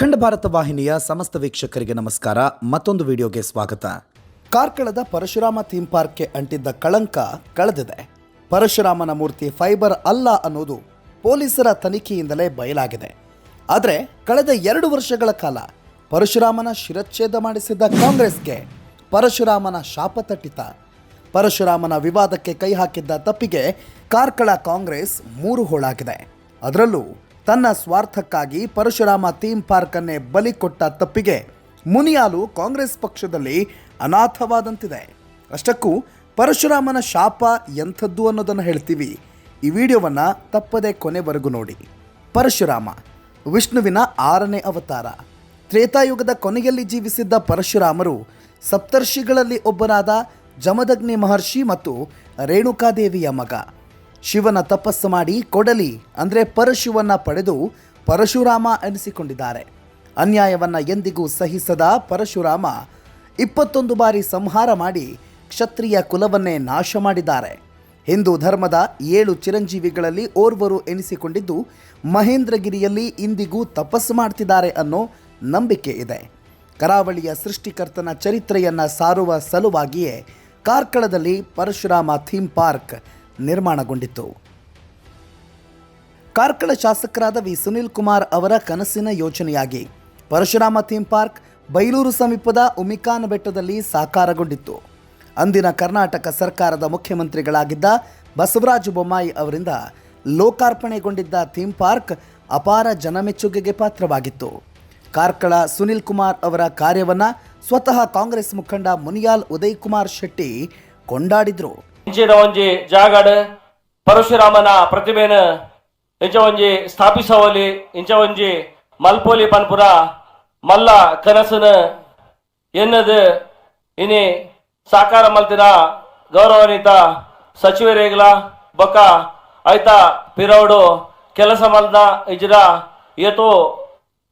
ಅಖಂಡ ಭಾರತ ವಾಹಿನಿಯ ಸಮಸ್ತ ವೀಕ್ಷಕರಿಗೆ ನಮಸ್ಕಾರ. ಮತ್ತೊಂದು ವಿಡಿಯೋಗೆ ಸ್ವಾಗತ. ಕಾರ್ಕಳದ ಪರಶುರಾಮ ಥೀಮ್ ಪಾರ್ಕ್ಗೆ ಅಂಟಿದ್ದ ಕಳಂಕ ಕಳೆದಿದೆ. ಪರಶುರಾಮನ ಮೂರ್ತಿ ಫೈಬರ್ ಅಲ್ಲ ಅನ್ನೋದು ಪೊಲೀಸರ ತನಿಖೆಯಿಂದಲೇ ಬಯಲಾಗಿದೆ. ಆದರೆ ಕಳೆದ ಎರಡು ವರ್ಷಗಳ ಕಾಲ ಪರಶುರಾಮನ ಶಿರಚ್ಛೇದ ಮಾಡಿಸಿದ್ದ ಕಾಂಗ್ರೆಸ್ಗೆ ಪರಶುರಾಮನ ಶಾಪ ತಟ್ಟಿತ. ಪರಶುರಾಮನ ವಿವಾದಕ್ಕೆ ಕೈ ಹಾಕಿದ್ದ ತಪ್ಪಿಗೆ ಕಾರ್ಕಳ ಕಾಂಗ್ರೆಸ್ ಮೂರು ಹೋಳಾಗಿದೆ. ಅದರಲ್ಲೂ ತನ್ನ ಸ್ವಾರ್ಥಕ್ಕಾಗಿ ಪರಶುರಾಮ ಥೀಮ್ ಪಾರ್ಕನ್ನೇ ಬಲಿ ಕೊಟ್ಟ ತಪ್ಪಿಗೆ ಮುನಿಯಾಲು ಕಾಂಗ್ರೆಸ್ ಪಕ್ಷದಲ್ಲಿ ಅನಾಥವಾದಂತಿದೆ. ಅಷ್ಟಕ್ಕೂ ಪರಶುರಾಮನ ಶಾಪ ಎಂಥದ್ದು ಅನ್ನೋದನ್ನು ಹೇಳ್ತೀವಿ. ಈ ವಿಡಿಯೋವನ್ನು ತಪ್ಪದೆ ಕೊನೆವರೆಗೂ ನೋಡಿ. ಪರಶುರಾಮ, ವಿಷ್ಣುವಿನ ಆರನೇ ಅವತಾರ. ತ್ರೇತಾಯುಗದ ಕೊನೆಯಲ್ಲಿ ಜೀವಿಸಿದ್ದ ಪರಶುರಾಮರು ಸಪ್ತರ್ಷಿಗಳಲ್ಲಿ ಒಬ್ಬರಾದ ಜಮದಗ್ನಿ ಮಹರ್ಷಿ ಮತ್ತು ರೇಣುಕಾದೇವಿಯ ಮಗ. ಶಿವನ ತಪಸ್ಸು ಮಾಡಿ ಕೊಡಲಿ ಅಂದರೆ ಪರಶುವನ್ನ ಪಡೆದು ಪರಶುರಾಮ ಎನಿಸಿಕೊಂಡಿದ್ದಾರೆ. ಅನ್ಯಾಯವನ್ನ ಎಂದಿಗೂ ಸಹಿಸದ ಪರಶುರಾಮ ಇಪ್ಪತ್ತೊಂದು ಬಾರಿ ಸಂಹಾರ ಮಾಡಿ ಕ್ಷತ್ರಿಯ ಕುಲವನ್ನೇ ನಾಶ ಮಾಡಿದ್ದಾರೆ. ಹಿಂದೂ ಧರ್ಮದ ಏಳು ಚಿರಂಜೀವಿಗಳಲ್ಲಿ ಓರ್ವರು ಎನಿಸಿಕೊಂಡಿದ್ದು ಮಹೇಂದ್ರಗಿರಿಯಲ್ಲಿ ಇಂದಿಗೂ ತಪಸ್ಸು ಮಾಡ್ತಿದ್ದಾರೆ ಅನ್ನೋ ನಂಬಿಕೆ ಇದೆ. ಕರಾವಳಿಯ ಸೃಷ್ಟಿಕರ್ತನ ಚರಿತ್ರೆಯನ್ನ ಸಾರುವ ಸಲುವಾಗಿಯೇ ಕಾರ್ಕಳದಲ್ಲಿ ಪರಶುರಾಮ ಥೀಮ್ ಪಾರ್ಕ್ ನಿರ್ಮಾಣಗೊಂಡಿತ್ತು. ಕಾರ್ಕಳ ಶಾಸಕರಾದ ವಿ. ಸುನಿಲ್ ಕುಮಾರ್ ಅವರ ಕನಸಿನ ಯೋಜನೆಯಾಗಿ ಪರಶುರಾಮ ಥೀಮ್ ಪಾರ್ಕ್ ಬೈಲೂರು ಸಮೀಪದ ಉಮಿಕಾನ್ ಬೆಟ್ಟದಲ್ಲಿ ಸಾಕಾರಗೊಂಡಿತ್ತು. ಅಂದಿನ ಕರ್ನಾಟಕ ಸರ್ಕಾರದ ಮುಖ್ಯಮಂತ್ರಿಗಳಾಗಿದ್ದ ಬಸವರಾಜ ಬೊಮ್ಮಾಯಿ ಅವರಿಂದ ಲೋಕಾರ್ಪಣೆಗೊಂಡಿದ್ದ ಥೀಮ್ ಪಾರ್ಕ್ ಅಪಾರ ಜನಮೆಚ್ಚುಗೆಗೆ ಪಾತ್ರವಾಗಿತ್ತು. ಕಾರ್ಕಳ ಸುನಿಲ್ ಕುಮಾರ್ ಅವರ ಕಾರ್ಯವನ್ನು ಸ್ವತಃ ಕಾಂಗ್ರೆಸ್ ಮುಖಂಡ ಮುನಿಯಾಲ್ ಉದಯ್ ಕುಮಾರ್ ಶೆಟ್ಟಿ ಕೊಂಡಾಡಿದ್ರು. ಇಂಚಿನ ಒಂಜಿ ಜಾಗಡ್ ಪರಶುರಾಮನ ಪ್ರತಿಮೆನ ಇಂಚ ಒಂಜಿ ಸ್ಥಾಪಿಸವಲಿ ಇಂಚ ಒಂಜಿ ಮಲ್ಪೋಲಿ ಪನ್ಪುರ ಮಲ್ಲ ಕನಸನ ಎನ್ನದು ಇನಿ ಸಾಕಾರ ಮಲ್ತಿನ ಗೌರವಾನ್ವಿತ ಸಚಿವರೇಗ್ಲ ಬೊಕ್ಕ ಐತ ಪಿರೌಡು ಕೆಲಸ ಮಲ್ದ ಇಜ್ರ ಏತು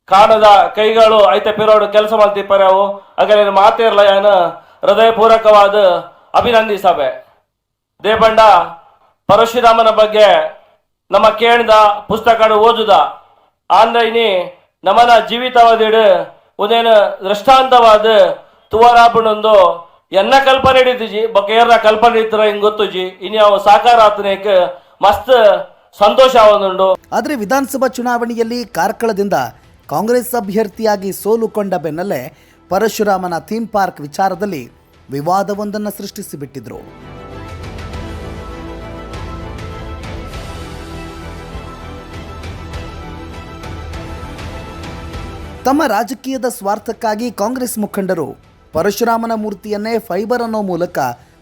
ಕಾಣದ ಕೈಗಳು ಐತ ಪಿರೋಡು ಕೆಲಸ ಮಲ್ತಿಪ್ಪರವು ಮಾತೇ ಮಾತೇರ್ಲ ಏನು ಹೃದಯಪೂರ್ವಕವಾದ ಅಭಿನಂದಿಸಬೆ ದೇಬಂಡ ಪರಶುರಾಮನ ಬಗ್ಗೆ ನಮ್ಮ ಕೇಳಿದ ಪುಸ್ತಕ ಓದುದ. ಆಂದ್ರ ಇನಿ ನಮ್ಮನ ಜೀವಿತವಾದಿಡು ಒಂದೇನು ದೃಷ್ಟಾಂತವಾದ ತುವರಾಪುಣೊಂದು ಎನ್ನ ಕಲ್ಪನೆ ಹಿಡಿದಿಜಿ ಬಕೇರ್ನ ಕಲ್ಪನೆ ಹಿಡಿತರ ಹಿಂಗ್ ಗೊತ್ತುಜಿ ಇನಿ ಅವು ಸಾಕಾರ ಮಸ್ತ್ ಸಂತೋಷ ಆವೊಂದುಂಡು ಆದ್ರೆ ವಿಧಾನಸಭಾ ಚುನಾವಣೆಯಲ್ಲಿ ಕಾರ್ಕಳದಿಂದ ಕಾಂಗ್ರೆಸ್ ಅಭ್ಯರ್ಥಿಯಾಗಿ ಸೋಲುಕೊಂಡ ಬೆನ್ನಲ್ಲೇ ಪರಶುರಾಮನ ಥೀಮ್ ಪಾರ್ಕ್ ವಿಚಾರದಲ್ಲಿ ವಿವಾದವೊಂದನ್ನು ಸೃಷ್ಟಿಸಿಬಿಟ್ಟಿದ್ರು. ತಮ್ಮ ರಾಜಕೀಯದ ಸ್ವಾರ್ಥಕ್ಕಾಗಿ ಕಾಂಗ್ರೆಸ್ ಮುಖಂಡರು ಪರಶುರಾಮನ ಮೂರ್ತಿಯನ್ನೇ ಫೈಬರ್ ಅನ್ನೋ ಮೂಲಕ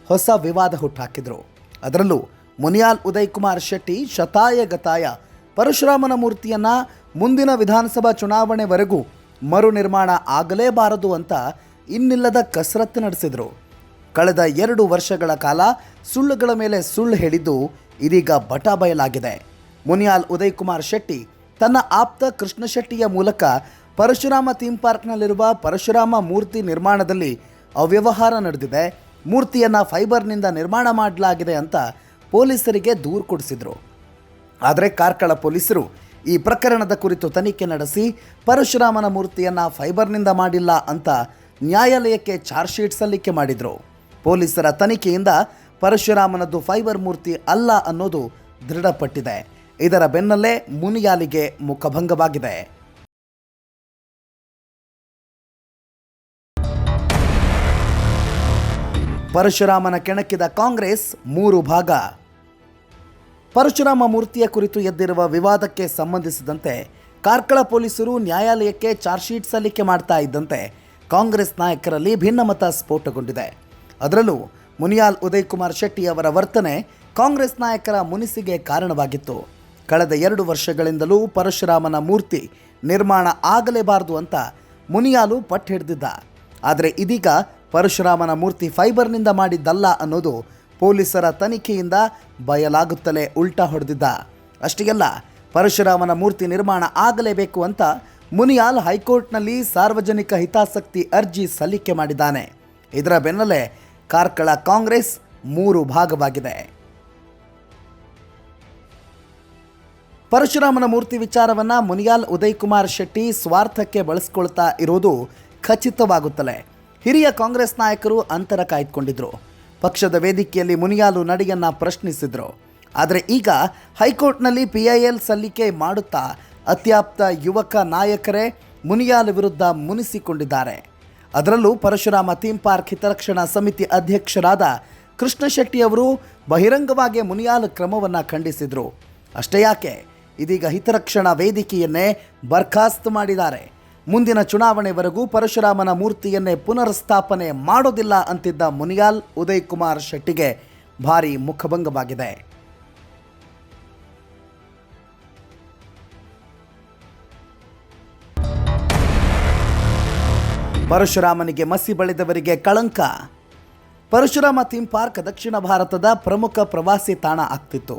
ಹೊಸ ವಿವಾದ ಹುಟ್ಟಾಕಿದ್ರು ಅದರಲ್ಲೂ ಮುನಿಯಾಲ್ ಉದಯ್ ಕುಮಾರ್ ಶೆಟ್ಟಿ ಶತಾಯ ಗತಾಯ ಪರಶುರಾಮನ ಮೂರ್ತಿಯನ್ನ ಮುಂದಿನ ವಿಧಾನಸಭಾ ಚುನಾವಣೆವರೆಗೂ ಮರು ನಿರ್ಮಾಣ ಆಗಲೇಬಾರದು ಅಂತ ಇನ್ನಿಲ್ಲದ ಕಸರತ್ತು ನಡೆಸಿದರು. ಕಳೆದ ಎರಡು ವರ್ಷಗಳ ಕಾಲ ಸುಳ್ಳುಗಳ ಮೇಲೆ ಸುಳ್ಳು ಹೇಳಿದ್ದು ಇದೀಗ ಬಟ ಬಯಲಾಗಿದೆ. ಮುನಿಯಾಲ್ ಉದಯ್ ಕುಮಾರ್ ಶೆಟ್ಟಿ ತನ್ನ ಆಪ್ತ ಕೃಷ್ಣ ಶೆಟ್ಟಿಯ ಮೂಲಕ ಪರಶುರಾಮ ಥೀಮ್ ಪಾರ್ಕ್ನಲ್ಲಿರುವ ಪರಶುರಾಮ ಮೂರ್ತಿ ನಿರ್ಮಾಣದಲ್ಲಿ ಅವ್ಯವಹಾರ ನಡೆದಿದೆ. ಮೂರ್ತಿಯನ್ನು ಫೈಬರ್ನಿಂದ ನಿರ್ಮಾಣ ಮಾಡಲಾಗಿದೆ ಅಂತ ಪೊಲೀಸರಿಗೆ ದೂರು ಕೊಡಿಸಿದರು. ಆದರೆ ಕಾರ್ಕಳ ಪೊಲೀಸರು ಈ ಪ್ರಕರಣದ ಕುರಿತು ತನಿಖೆ ನಡೆಸಿ ಪರಶುರಾಮನ ಮೂರ್ತಿಯನ್ನು ಫೈಬರ್ನಿಂದ ಮಾಡಿಲ್ಲ ಅಂತ ನ್ಯಾಯಾಲಯಕ್ಕೆ ಚಾರ್ಜ್ ಶೀಟ್ ಸಲ್ಲಿಕೆ ಮಾಡಿದರು. ಪೊಲೀಸರ ತನಿಖೆಯಿಂದ ಪರಶುರಾಮನದ್ದು ಫೈಬರ್ ಮೂರ್ತಿ ಅಲ್ಲ ಅನ್ನೋದು ದೃಢಪಟ್ಟಿದೆ. ಇದರ ಬೆನ್ನಲ್ಲೇ ಮುನಿಯಾಲಿಗೆ ಮುಖಭಂಗವಾಗಿದೆ. ಪರಶುರಾಮನ ಕೆಣಕಿದ ಕಾಂಗ್ರೆಸ್ ಮೂರು ಭಾಗ. ಪರಶುರಾಮ ಮೂರ್ತಿಯ ಕುರಿತು ಎದ್ದಿರುವ ವಿವಾದಕ್ಕೆ ಸಂಬಂಧಿಸಿದಂತೆ ಕಾರ್ಕಳ ಪೊಲೀಸರು ನ್ಯಾಯಾಲಯಕ್ಕೆ ಚಾರ್ಜ್ ಶೀಟ್ ಸಲ್ಲಿಕೆ ಮಾಡ್ತಾ ಇದ್ದಂತೆ ಕಾಂಗ್ರೆಸ್ ನಾಯಕರಲ್ಲಿ ಭಿನ್ನಮತ ಸ್ಫೋಟಗೊಂಡಿದೆ. ಅದರಲ್ಲೂ ಮುನಿಯಾಲ್ ಉದಯ್ ಕುಮಾರ್ ಶೆಟ್ಟಿ ಅವರ ವರ್ತನೆ ಕಾಂಗ್ರೆಸ್ ನಾಯಕರ ಮುನಿಸಿಗೆ ಕಾರಣವಾಗಿತ್ತು. ಕಳೆದ ಎರಡು ವರ್ಷಗಳಿಂದಲೂ ಪರಶುರಾಮನ ಮೂರ್ತಿ ನಿರ್ಮಾಣ ಆಗಲೇಬಾರದು ಅಂತ ಮುನಿಯಾಲು ಪಟ್ಟು ಹಿಡಿದಿದ್ದ ಆದರೆ ಇದೀಗ ಪರಶುರಾಮನ ಮೂರ್ತಿ ಫೈಬರ್ನಿಂದ ಮಾಡಿದ್ದಲ್ಲ ಅನ್ನೋದು ಪೊಲೀಸರ ತನಿಖೆಯಿಂದ ಬಯಲಾಗುತ್ತಲೇ ಉಲ್ಟಾ ಹೊಡೆದಿದ್ದ. ಅಷ್ಟಿಗೆಲ್ಲ, ಪರಶುರಾಮನ ಮೂರ್ತಿ ನಿರ್ಮಾಣ ಆಗಲೇಬೇಕು ಅಂತ ಮುನಿಯಾಲ್ ಹೈಕೋರ್ಟ್ನಲ್ಲಿ ಸಾರ್ವಜನಿಕ ಹಿತಾಸಕ್ತಿ ಅರ್ಜಿ ಸಲ್ಲಿಕೆ ಮಾಡಿದ್ದಾನೆ. ಇದರ ಬೆನ್ನಲ್ಲೇ ಕಾರ್ಕಳ ಕಾಂಗ್ರೆಸ್ ಮೂರು ಭಾಗವಾಗಿದೆ. ಪರಶುರಾಮನ ಮೂರ್ತಿ ವಿಚಾರವನ್ನು ಮುನಿಯಾಲ್ ಉದಯ್ ಕುಮಾರ್ ಶೆಟ್ಟಿ ಸ್ವಾರ್ಥಕ್ಕೆ ಬಳಸ್ಕೊಳ್ತಾ ಇರೋದು ಖಚಿತವಾಗುತ್ತಲೇ. ಹಿರಿಯ ಕಾಂಗ್ರೆಸ್ ನಾಯಕರು ಅಂತರ ಕಾಯ್ದುಕೊಂಡಿದ್ರು. ಪಕ್ಷದ ವೇದಿಕೆಯಲ್ಲಿ ಮುನಿಯಾಲು ನಡೆಯನ್ನ ಪ್ರಶ್ನಿಸಿದ್ರು. ಆದರೆ ಈಗ ಹೈಕೋರ್ಟ್ನಲ್ಲಿ ಪಿ ಐ ಎಲ್ ಸಲ್ಲಿಕೆ ಮಾಡುತ್ತಾ ಅತ್ಯಾಪ್ತ ಯುವಕ ನಾಯಕರೇ ಮುನಿಯಾಲ್ ವಿರುದ್ಧ ಮುನಿಸಿಕೊಂಡಿದ್ದಾರೆ. ಅದರಲ್ಲೂ ಪರಶುರಾಮ ಥೀಮ್ ಪಾರ್ಕ್ ಹಿತರಕ್ಷಣಾ ಸಮಿತಿ ಅಧ್ಯಕ್ಷರಾದ ಕೃಷ್ಣ ಶೆಟ್ಟಿ ಅವರು ಬಹಿರಂಗವಾಗಿ ಮುನಿಯಾಲು ಕ್ರಮವನ್ನು ಖಂಡಿಸಿದರು. ಅಷ್ಟೇ ಯಾಕೆ? ಇದೀಗ ಹಿತರಕ್ಷಣಾ ವೇದಿಕೆಯನ್ನೇ ಬರ್ಖಾಸ್ತು ಮಾಡಿದ್ದಾರೆ. ಮುಂದಿನ ಚುನಾವಣೆವರೆಗೂ ಪರಶುರಾಮನ ಮೂರ್ತಿಯನ್ನೇ ಪುನರ್ಸ್ಥಾಪನೆ ಮಾಡೋದಿಲ್ಲ ಅಂತಿದ್ದ ಮುನಿಯಾಲ್ ಉದಯ್ ಕುಮಾರ್ ಶೆಟ್ಟಿಗೆ ಭಾರಿ ಮುಖಭಂಗವಾಗಿದೆ. ಪರಶುರಾಮನಿಗೆ ಮಸಿ ಬಳಿದವರಿಗೆ ಕಳಂಕ. ಪರಶುರಾಮ ಥೀಮ್ ಪಾರ್ಕ್ ದಕ್ಷಿಣ ಭಾರತದ ಪ್ರಮುಖ ಪ್ರವಾಸಿ ತಾಣ ಆಗ್ತಿತ್ತು.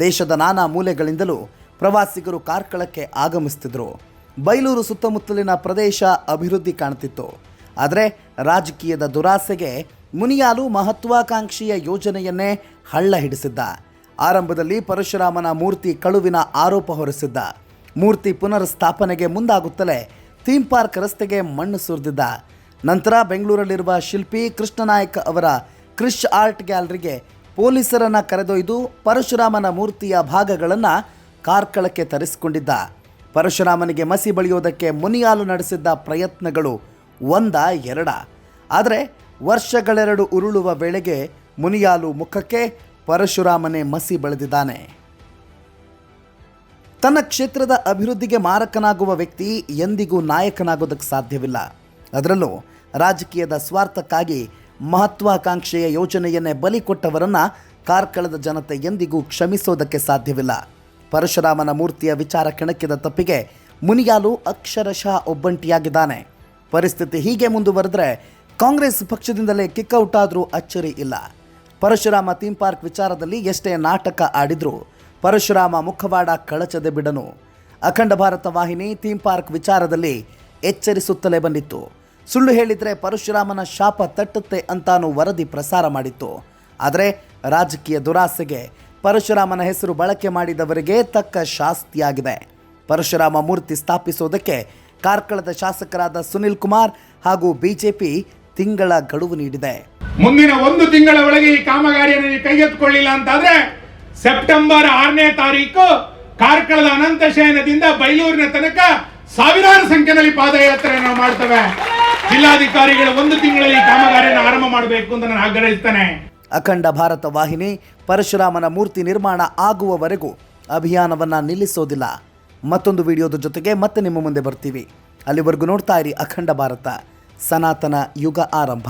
ದೇಶದ ನಾನಾ ಮೂಲೆಗಳಿಂದಲೂ ಪ್ರವಾಸಿಗರು ಕಾರ್ಕಳಕ್ಕೆ ಆಗಮಿಸ್ತಿದ್ರು. ಬೈಲೂರು ಸುತ್ತಮುತ್ತಲಿನ ಪ್ರದೇಶ ಅಭಿವೃದ್ಧಿ ಕಾಣ್ತಿತ್ತು. ಆದರೆ ರಾಜಕೀಯದ ದುರಾಸೆಗೆ ಮುನಿಯಾಲು ಮಹತ್ವಾಕಾಂಕ್ಷಿಯ ಯೋಜನೆಯನ್ನೇ ಹಳ್ಳ ಹಿಡಿಸಿದ್ದ. ಆರಂಭದಲ್ಲಿ ಪರಶುರಾಮನ ಮೂರ್ತಿ ಕಳುವಿನ ಆರೋಪ ಹೊರಿಸಿದ್ದ. ಮೂರ್ತಿ ಪುನರ್ಸ್ಥಾಪನೆಗೆ ಮುಂದಾಗುತ್ತಲೇ ಥೀಮ್ ಪಾರ್ಕ್ ರಸ್ತೆಗೆ ಮಣ್ಣು ಸುರಿದಿದ್ದ. ನಂತರ ಬೆಂಗಳೂರಲ್ಲಿರುವ ಶಿಲ್ಪಿ ಕೃಷ್ಣನಾಯಕ್ ಅವರ ಕ್ರಿಶ್ ಆರ್ಟ್ ಗ್ಯಾಲರಿಗೆ ಪೊಲೀಸರನ್ನ ಕರೆದೊಯ್ದು ಪರಶುರಾಮನ ಮೂರ್ತಿಯ ಭಾಗಗಳನ್ನು ಕಾರ್ಕಳಕ್ಕೆ ತರಿಸಿಕೊಂಡಿದ್ದ. ಪರಶುರಾಮನಿಗೆ ಮಸಿ ಬಳಿಯೋದಕ್ಕೆ ಮುನಿಯಾಲು ನಡೆಸಿದ್ದ ಪ್ರಯತ್ನಗಳು ಒಂದ ಎರಡ. ಆದರೆ ವರ್ಷಗಳೆರಡು ಉರುಳುವ ವೇಳೆಗೆ ಮುನಿಯಾಲು ಮುಖಕ್ಕೆ ಪರಶುರಾಮನೇ ಮಸಿ ಬಳಿದಿದ್ದಾನೆ. ತನ್ನ ಕ್ಷೇತ್ರದ ಅಭಿವೃದ್ಧಿಗೆ ಮಾರಕನಾಗುವ ವ್ಯಕ್ತಿ ಎಂದಿಗೂ ನಾಯಕನಾಗೋದಕ್ಕೆ ಸಾಧ್ಯವಿಲ್ಲ. ಅದರಲ್ಲೂ ರಾಜಕೀಯದ ಸ್ವಾರ್ಥಕ್ಕಾಗಿ ಮಹತ್ವಾಕಾಂಕ್ಷೆಯ ಯೋಜನೆಯನ್ನೇ ಬಲಿ ಕೊಟ್ಟವರನ್ನ ಕಾರ್ಕಳದ ಜನತೆ ಎಂದಿಗೂ ಕ್ಷಮಿಸೋದಕ್ಕೆ ಸಾಧ್ಯವಿಲ್ಲ. ಪರಶುರಾಮನ ಮೂರ್ತಿಯ ವಿಚಾರ ಕೆಣಕಿದ ತಪ್ಪಿಗೆ ಮುನಿಯಾಲು ಅಕ್ಷರಶಃ ಒಬ್ಬಂಟಿಯಾಗಿದ್ದಾನೆ. ಪರಿಸ್ಥಿತಿ ಹೀಗೆ ಮುಂದುವರೆದ್ರೆ ಕಾಂಗ್ರೆಸ್ ಪಕ್ಷದಿಂದಲೇ ಕಿಕ್ಔಟ್ ಆದರೂ ಅಚ್ಚರಿ ಇಲ್ಲ. ಪರಶುರಾಮ ಥೀಮ್ ಪಾರ್ಕ್ ವಿಚಾರದಲ್ಲಿ ಎಷ್ಟೇ ನಾಟಕ ಆಡಿದ್ರು ಪರಶುರಾಮ ಮುಖವಾಡ ಕಳಚದೆ ಬಿಡನು. ಅಖಂಡ ಭಾರತ ವಾಹಿನಿ ಥೀಮ್ ಪಾರ್ಕ್ ವಿಚಾರದಲ್ಲಿ ಎಚ್ಚರಿಸುತ್ತಲೇ ಬಂದಿತ್ತು. ಸುಳ್ಳು ಹೇಳಿದರೆ ಪರಶುರಾಮನ ಶಾಪ ತಟ್ಟುತ್ತೆ ಅಂತಾನು ವರದಿ ಪ್ರಸಾರ ಮಾಡಿತ್ತು. ಆದರೆ ರಾಜಕೀಯ ದುರಾಸೆಗೆ ಪರಶುರಾಮನ ಹೆಸರು ಬಳಕೆ ಮಾಡಿದವರಿಗೆ ತಕ್ಕ ಶಾಸ್ತಿಯಾಗಿದೆ. ಪರಶುರಾಮ ಮೂರ್ತಿ ಸ್ಥಾಪಿಸೋದಕ್ಕೆ ಕಾರ್ಕಳದ ಶಾಸಕರಾದ ಸುನಿಲ್ ಕುಮಾರ್ ಹಾಗೂ ಬಿಜೆಪಿ ತಿಂಗಳ ಗಡುವು ನೀಡಿದೆ. ಮುಂದಿನ ಒಂದು ತಿಂಗಳ ಒಳಗೆ ಈ ಕಾಮಗಾರಿಯನ್ನು ಕೈಗೆತ್ತಿಕೊಳ್ಳಿಲ್ಲ ಅಂತಾದ್ರೆ ಸೆಪ್ಟೆಂಬರ್ ಆರನೇ ತಾರೀಕು ಕಾರ್ಕಳದ ಅನಂತ ಶಯನದಿಂದ ಬೈಲೂರಿನ ತನಕ ಸಾವಿರಾರು ಸಂಖ್ಯೆಯಲ್ಲಿ ಪಾದಯಾತ್ರೆ ನಾವು ಮಾಡ್ತೇವೆ. ಜಿಲ್ಲಾಧಿಕಾರಿಗಳು ಒಂದು ತಿಂಗಳಲ್ಲಿ ಕಾಮಗಾರಿಯನ್ನು ಆರಂಭ ಮಾಡಬೇಕು ಅಂತ ನಾನು ಆಗ್ರಹಿಸ್ತೇನೆ. ಅಖಂಡ ಭಾರತ ವಾಹಿನಿ ಪರಶುರಾಮನ ಮೂರ್ತಿ ನಿರ್ಮಾಣ ಆಗುವವರೆಗೂ ಅಭಿಯಾನವನ್ನು ನಿಲ್ಲಿಸೋದಿಲ್ಲ. ಮತ್ತೊಂದು ವಿಡಿಯೋದ ಜೊತೆಗೆ ಮತ್ತೆ ನಿಮ್ಮ ಮುಂದೆ ಬರ್ತೀವಿ. ಅಲ್ಲಿವರೆಗೂ ನೋಡ್ತಾ ಇರಿ ಅಖಂಡ ಭಾರತ. ಸನಾತನ ಯುಗ ಆರಂಭ.